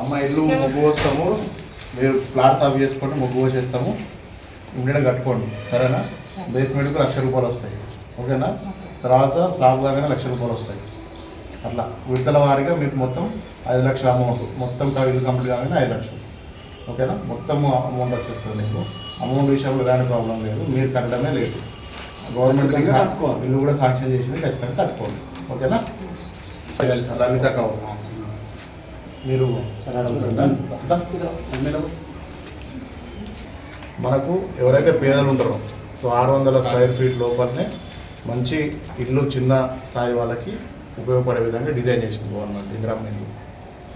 అమ్మ ఇల్లు ముగ్గు వస్తాము మీరు ప్లాట్ సాఫ్ చేసుకొని ముగ్గు వచ్చేస్తాము ఇమ్మీడియట్ కట్టుకోండి. సరేనా? బేస్మెంట్కు లక్ష రూపాయలు వస్తాయి. ఓకేనా? తర్వాత స్లాబ్ కాగానే లక్ష రూపాయలు వస్తాయి. అట్లా. విడతల వారిగా మీకు మొత్తం ఐదు లక్షల అమౌంట్. మొత్తం ఇల్లు కంప్లీట్ కాగానే ఐదు లక్షలు. ఓకేనా? మొత్తం అమౌంట్ వచ్చేస్తుంది మీకు. అమౌంట్ విషయంలో ఎలాంటి ప్రాబ్లం లేదు. మీరు కట్టడమే లేదు. గవర్నమెంట్ ఇల్లు కూడా శాంక్షన్ చేసింది ఖచ్చితంగా కట్టుకోవాలి ఓకేనా? లలిత మీరు మనకు ఎవరైతే పేదలు ఉంటారో సో ఆరు వందల స్క్వేర్ ఫీట్ లోపలనే మంచి ఇల్లు చిన్న స్థాయి వాళ్ళకి ఉపయోగపడే విధంగా డిజైన్ చేసింది గవర్నమెంట్ ఇందిరామ్మ ఇల్లు.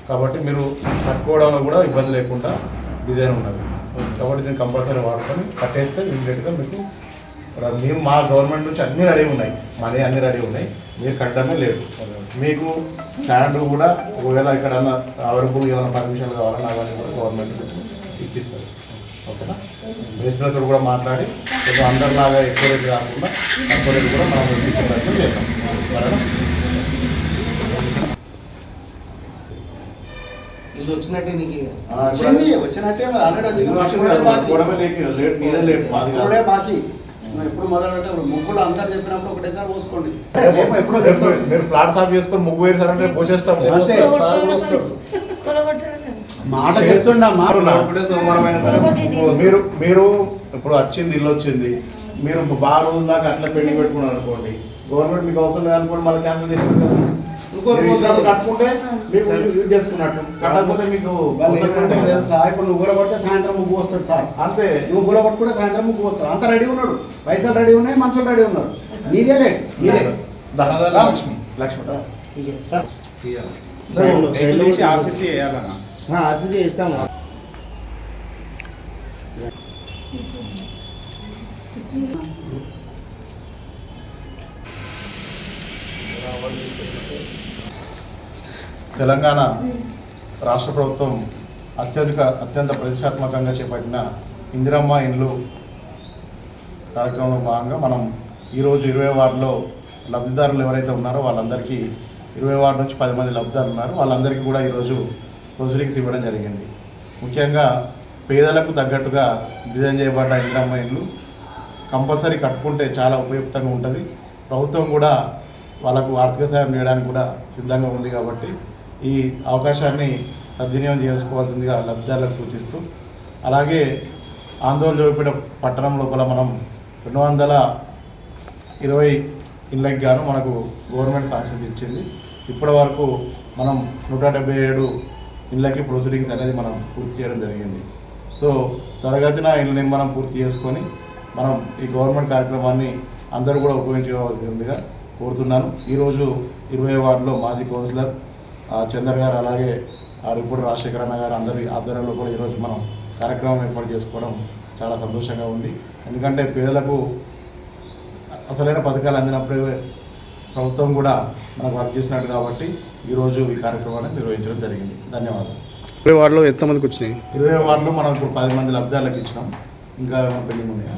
కాబట్టి మీరు కట్టుకోవడంలో కూడా ఇబ్బంది లేకుండా డిజైన్ ఉన్నది. కాబట్టి దీన్ని కంపల్సరీ వాడుకొని కట్టేస్తే ఇమీడియట్గా మీకు మేము మా గవర్నమెంట్ నుంచి అన్నీ రెడీ ఉన్నాయి. మనీ అన్నీ రెడీ ఉన్నాయి. మీరు కట్టడమే లేదు. మీకు స్టాండ్ కూడా ఒకవేళ ఇక్కడ అవైలబుల్ ఏమైనా పర్మిషన్ కావాలన్నా అవన్నీ కూడా గవర్నమెంట్ ఇప్పిస్తారు. ఓకేనా? మినిస్టర్తో కూడా మాట్లాడి కొంచెం అందరిలాగా ఎక్కువ రేటు కాకుండా తక్కువ రేటు కూడా మనం ప్రయత్నం చేద్దాం. సరేనా? ఇది వచ్చినట్టే నీకు వచ్చింది వచ్చినట్టే ఆల్రెడీ వచ్చింది. బాకీ. ఎప్పుడు మొదలు పెడితే ఇప్పుడు ముగ్గులు అందరు చెప్పినప్పుడు ఒకటేసారి పోసుకోండి రేపు ఎప్పుడో రేపు చెప్తాడు. మీరు ప్లాట్ సాఫ్ చేసుకొని ముగ్గు వేసారంటే పోసేస్తాము. అంతే. మాట మీరు మీరు ఇప్పుడు వచ్చింది ఇల్లు వచ్చింది. మీరు బాగా రోజుల దాకా అట్లా పెండింగ్ పెట్టుకున్నారు అనుకోండి. గవర్నమెంట్ మీకు అవసరం లేదనుకోండి మళ్ళీ క్యాన్సిల్ చేస్తారు కదా ఇంకో మీరు రోజు ఇచ్చినప్పుడు కట్టుకుంటే మీకు యూజ్ చేసుకున్నట్టు. కట్టకపోతే మీకు. తెలుసా ఇప్పుడు నువ్వు కూడా కొడితే సాయంత్రం ముగ్గు వస్తాడు సార్. అంతే. నువ్వు కూడా కొట్టుకుంటే సాయంత్రం ముగ్గు వస్తాడు అంత రెడీ ఉన్నాడు. పైసలు రెడీ ఉన్నాయి మనుషులు రెడీ ఉన్నారు. నీదే లేట్ నీదే. లక్ష్మి. లక్ష్మి రా. వెళ్ళేసి ఆర్సీసీ వేయాలన్నా. అది చేస్తాము. తెలంగాణ రాష్ట్ర ప్రభుత్వం అత్యధిక అత్యంత ప్రతిష్టాత్మకంగా చేపట్టిన ఇందిరమ్మ ఇండ్లు కార్యక్రమంలో భాగంగా మనం ఈరోజు ఇరవై వార్డులో లబ్ధిదారులు ఎవరైతే ఉన్నారో వాళ్ళందరికీ ఇరవై వార్డు నుంచి పది మంది లబ్ధిదారులు ఉన్నారు. వాళ్ళందరికీ కూడా ఈరోజు రోజులకి ఇవ్వడం జరిగింది. ముఖ్యంగా పేదలకు తగ్గట్టుగా డిజైన్ చేయబడ్డ ఇందిరమ్మ ఇండ్లు కంపల్సరీ కట్టుకుంటే చాలా ఉపయుక్తంగా ఉంటుంది. ప్రభుత్వం కూడా వాళ్ళకు ఆర్థిక సాయం చేయడానికి కూడా సిద్ధంగా ఉంది కాబట్టి ఈ అవకాశాన్ని సద్వినియోగం చేసుకోవాల్సిందిగా లబ్ధిదారులకు సూచిస్తూ అలాగే ఆందోళన చూపిన పట్టణం లోపల మనం రెండు వందల ఇరవై ఇళ్ళకి గాను మనకు గవర్నమెంట్ సాంక్షన్స్ ఇచ్చింది. ఇప్పటి వరకు మనం నూట డెబ్బై ఏడు ఇళ్ళకి ప్రొసీడింగ్స్ అనేది మనం పూర్తి చేయడం జరిగింది. సో త్వరగతిన ఇళ్ళ నిర్మాణం పూర్తి చేసుకొని మనం ఈ గవర్నమెంట్ కార్యక్రమాన్ని అందరూ కూడా ఉపయోగించుకోవాల్సిందిగా కోరుతున్నాను. ఈరోజు ఇరవై వార్డులో మాజీ కౌన్సిలర్ ఆ, చందర్ గారు అలాగే ఆ రిపోర్టర్ రాజశేఖర అన్న గారు అందరి ఆధ్వర్యంలో కూడా ఈరోజు మనం కార్యక్రమం ఏర్పాటు చేసుకోవడం చాలా సంతోషంగా ఉంది. ఎందుకంటే పేదలకు అసలైన పథకాలు అందినప్పుడే ప్రభుత్వం కూడా మనకు వర్క్ చేసినట్టు కాబట్టి ఈరోజు ఈ కార్యక్రమాన్ని నిర్వహించడం జరిగింది. ధన్యవాదాలు. ఇరవై వార్డులో ఎంతమందికి వచ్చినాయి? ఇరవై వార్డులో మనం ఇప్పుడు పది మంది లబ్ధాలకు ఇచ్చినాం. ఇంకా ఏమైనా పెండింగ్ ఉన్నాయా.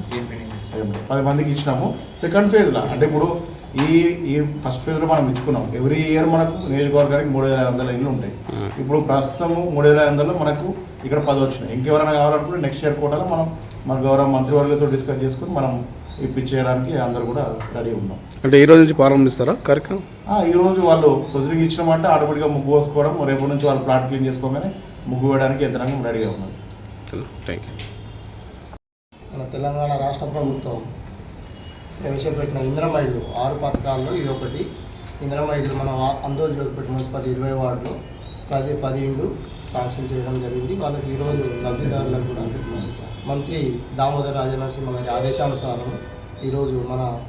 పది మందికి ఇచ్చినాము. సెకండ్ ఫేజ్లో అంటే ఇప్పుడు ఈ ఈ ఫస్ట్ ఫేజ్లో మనం ఇచ్చుకున్నాం. ఎవ్రీ ఇయర్ మనకు నియోజకవర్గానికి మూడు వేల ఐదు వందల ఇల్లు ఉంటాయి. ఇప్పుడు ప్రస్తుతము మూడు వేల ఐదు వందలు మనకు ఇక్కడ పది వచ్చినాయి. ఇంకెవరైనా కావాలనుకుంటే నెక్స్ట్ ఇయర్ కూడా మనం మన గౌరవ మంత్రివర్గంతో డిస్కస్ చేసుకుని మనం ఇప్పించేయడానికి అందరూ కూడా రెడీ ఉన్నాం. అంటే ఈ రోజు నుంచి ప్రారంభిస్తారా కార్యక్రమం? ఆ, ఈ రోజు వాళ్ళు పొజిటింగ్ ఇచ్చినామంటే ఆటోమేటిక్గా ముగ్గు పోసుకోవడం రేపు నుంచి వాళ్ళు ప్లాట్ క్లీన్ చేసుకోగానే ముగ్గు వేయడానికి యంత్రాంగం రెడీగా ఉన్నది. థ్యాంక్ యూ తెలంగాణ రాష్ట్ర ప్రభుత్వం ప్రవేశపెట్టిన ఇంద్రమ ఇల్లు ఆరు పథకాల్లో ఇది ఒకటి. ఇంద్రమ ఇల్లు మన వా- అందోళన మున్సిపల్ ఇరవై వార్డులో పది పది ఇండ్లు శాంక్షన్ చేయడం జరిగింది. వాళ్ళకి ఈరోజు లబ్ధిదారులకు కూడా మంత్రి దామోదర్ రాజనరసింహ గారి ఆదేశానుసారం ఈరోజు మన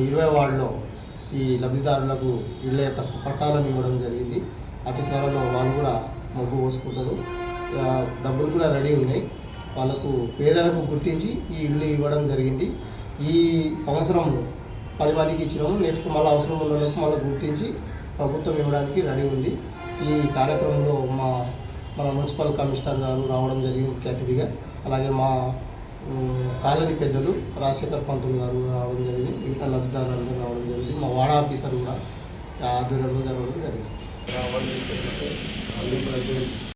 ఇరవై వార్డులో ఈ లబ్ధిదారులకు ఇళ్ళ యొక్క పట్టాలను ఇవ్వడం జరిగింది. అతి త్వరలో వాళ్ళు కూడా మొగ్గు పోసుకుంటారు. డబ్బులు కూడా రెడీ ఉన్నాయి. వాళ్ళకు పేదలకు గుర్తించి ఈ ఇల్లు ఇవ్వడం జరిగింది. ఈ సంవత్సరం పది మందికి ఇచ్చినాము. నెక్స్ట్ మళ్ళీ అవసరం ఉన్న వాళ్ళకు మళ్ళీ గుర్తించి ప్రభుత్వం ఇవ్వడానికి రెడీ ఉంది. ఈ కార్యక్రమంలో మా మన మున్సిపల్ కమిషనర్ గారు రావడం జరిగింది ముఖ్య అతిథిగా. అలాగే మా కాలనీ పెద్దలు రాజశేఖర్ పంతులు గారు రావడం జరిగింది. మిగతా లబ్ధిదారులు రావడం జరిగింది. మా వాడ ఆఫీసర్ కూడా ఆధ్వర్యంలో జరగడం జరిగింది.